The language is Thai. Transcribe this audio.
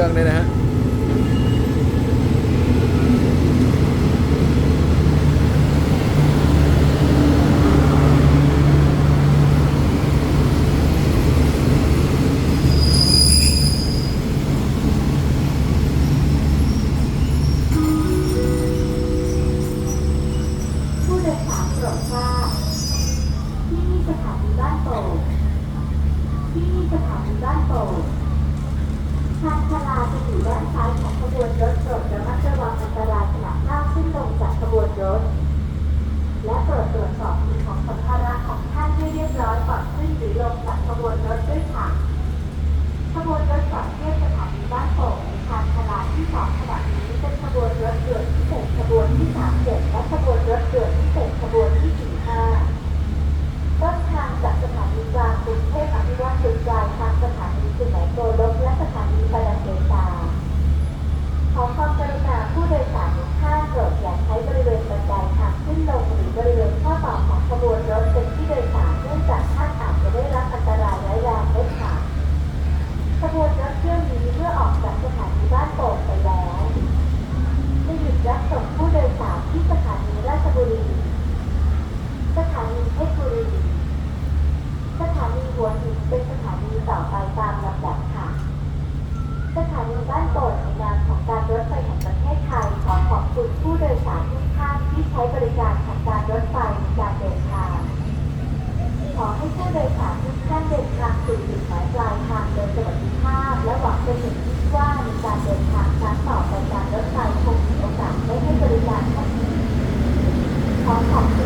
รื่องด้วยนะฮะที่สถานีบ้านโป่งที่สถานีบ้านโป่ง ข好ยของขุ้รี สถานีเพชรบุรี สถานีหัวหินเป็นสถานีต่อไปตามลำดับค่ะ สถานีบ้านโป่งในนามของการรถไฟแห่งประเทศไทยขอขอบคุณผู้โดยสารทุกท่านที่ใช้บริการของการรถไฟการเดิน Okay.